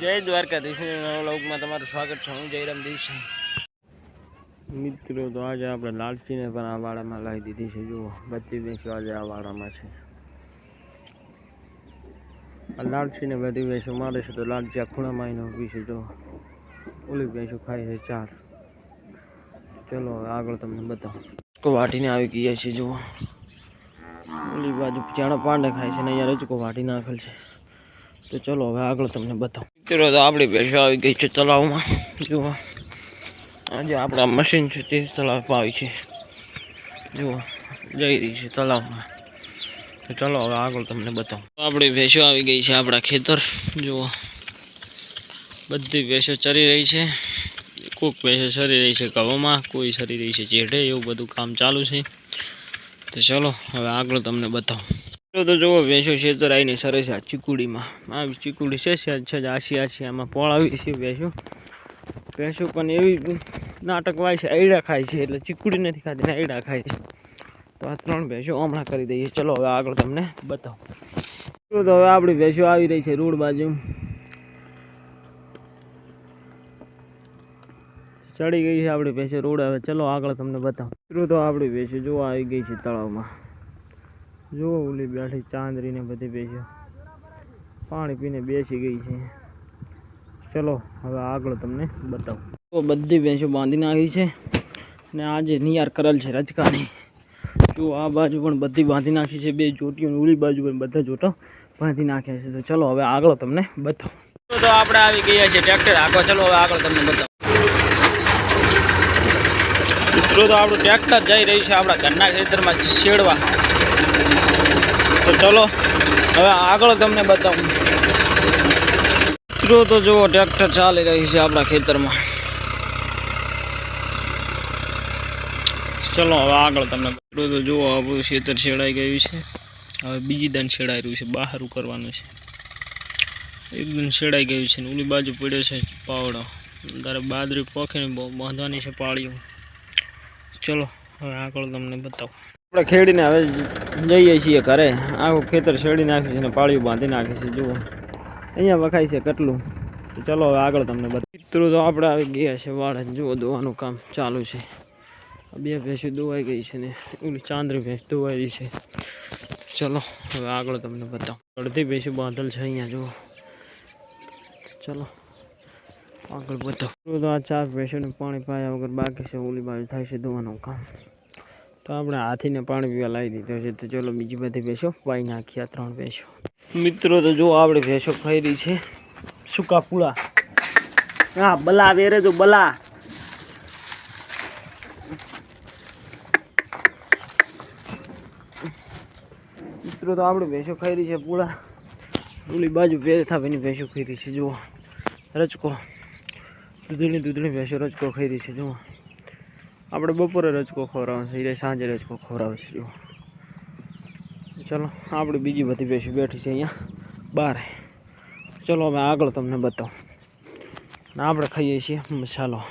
જય દ્વારકાધીશ લોકમાં તમારું સ્વાગત છે. હું જયરામ દિવસે મિત્રો, તો આજે આપણે લાલચીને પણ આ વાડામાં લાવી દીધી છે. જુઓ, બધી ભેંસો આજે આ વાડામાં છે. આ લાલચીને બધી ભેંસો મારે છે, તો લાલચી આ ખૂણામાં આવીને ઊભી છે. જો ઓલી ભેંસો ખાય છે ચાર. ચલો આગળ તમને બતાવો. વાટીને આવી ગયા છે, જુઓ. ઓલી બાજુ ચાણા પાંડે ખાય છે ને, અહીંયા રજકો વાટી નાખેલ છે. તો ચલો હવે આગળ તમને બતાવું. મિત્રો, તો આપણી ભેંસો આવી ગઈ છે તળાવમાં. જુઓ. આજે આપણા મશીન છે તે તળાવ આવી છે. જુઓ. જઈ રહી છે તળાવમાં. તો ચલો હવે આગળ તમને બતાવું. આપણી ભેંસો આવી ગઈ છે આપણા ખેતર. જુઓ. બધી ભેંસો ચરી રહી છે. કોઈક ભેંસો ચરી રહી છે ઘઉંમાં, કોઈ ચરી રહી છે ચેઢે એવું બધું કામ ચાલુ છે. તો ચલો હવે આગળ તમને બતાવું. તો જુઓ ભેંસો શેતર આવીને સરસ આ ચીકુડીમાં. આ ચીકુડી છે છે આછી આછી, આમાં પોળાવી છે ભેંસો ભેંસો પણ એવી નાટક વાય છે, આયડા ખાય છે, એટલે ચીકુડી નથી ખાતી, ને આયડા ખાય છે. તો આ ત્રણ ભેંસો હમણાં કરી દઈએ. ચલો, હવે આગળ તમને બતાવું. તો હવે આપણી ભેંસો આવી રહી છે રોડ બાજુ. ચડી ગઈ છે આપણી ભેંસો રોડ. હવે ચલો, આગળ તમને બતાવું. તો આપણી ભેંસો જોવા આવી ગઈ છે તળાવમાં. જો ઓલી બેઠી ચાંદરી ને બધી બેસી પાણી પીને બેસી ગઈ છે. ચલો, હવે આગળ તમને બતાવું. તો બધી ભેંસો બાંધી નાખી છે ને આજે નિયાર કરેલ છે રજકાની જો આ બાજુ પણ બધી બાંધી નાખી છે, બે જોટીઓ ઉલી બાજુ પણ બધા જોટો બાંધી નાખ્યા છે. તો ચલો, હવે આગળ તમને બતાવું. તો આપણે આવી ગયા છે ટ્રેક્ટર આગળ ચલો, હવે આગળ તમને બતાવું. મિત્રો, તો આપણું ટ્રેક્ટર જઈ રહ્યું છે આપણા ઘરના ખેતરમાં છેડવા તો ચલો, હવે આગળ તમને બતાવું. મિત્રો, તો જુઓ, ટ્રેક્ટર ચાલી રહ્યું છે આપણા ખેતરમાં. ચલો, હવે આગળ તમને મિત્રો તો જુઓ આપણું ખેતર છેડાઈ ગયું છે. હવે બીજી દાન છેડાઈ રહ્યું છે, બહાર કરવાનું છે. એકદમ છેડાઈ ગયું છે ને ઓલી બાજુ પડ્યો છે પાવડો. તારે બાદરી પોખીને બહુ બાંધવાની છે પાળીઓ. ચલો, હવે આગળ તમને બતાવું. આપણે ખેડીને હવે જઈએ છીએ ઘરે. આખું ખેતર શેડી નાખ્યું છે અને પાળીઓ બાંધી નાખીએ છે, જુઓ. અહીંયા વખાય છે કેટલું? તો ચલો હવે આગળ તમને બતાવું. મિત્રો, તો આપણે આવી ગયા છે વાળા જુઓ, દોવાનું કામ ચાલુ છે. બે ભેંસું દોવાઈ ગઈ છે ને, ઓલી ચાંદરી ભેંસ દોવાઈ છે. ચલો, હવે આગળ તમને બતાવું. અડધી ભેંસો બાંધેલ છે અહીંયા, જુઓ. ચલો, આગળ બતાવું તો આ ચાર ભેંસોને પાણી પાયા વગર બાકી છે, ઓલી બાજુ થાય છે દોવાનું કામ. તો આપણે હાથીને પાણી પીવા લાવી દીધો છે. તો ચલો બીજી બધી ભેંસો પાઈ નાખ્યા ત્રણ ભેંસો. મિત્રો તો જો આપણે ભેંસો ફરી છે. સૂકા પૂળા હા, બલા વેરે તો બલા. મિત્રો તો આપણે ભેંસો ખાઈ છે પૂળા ઓલી બાજુ ભેથા ભાઈની ભેંસો ખાઈ છે, જુઓ. રચકો દૂધણી દૂધણી ભેંસો રચકો ખાઈ છે, જુઓ. આપણે બપોરે રજકો ખવડાવવાનો છે સાંજે રજકો ખવડાવે છે ચલો, આપણે બીજી બધી ભેંસો બેઠી છે અહીંયા બહાર ચલો, હવે આગળ તમને બતાવું. આપણે ખાઈએ છીએ, મસાલો.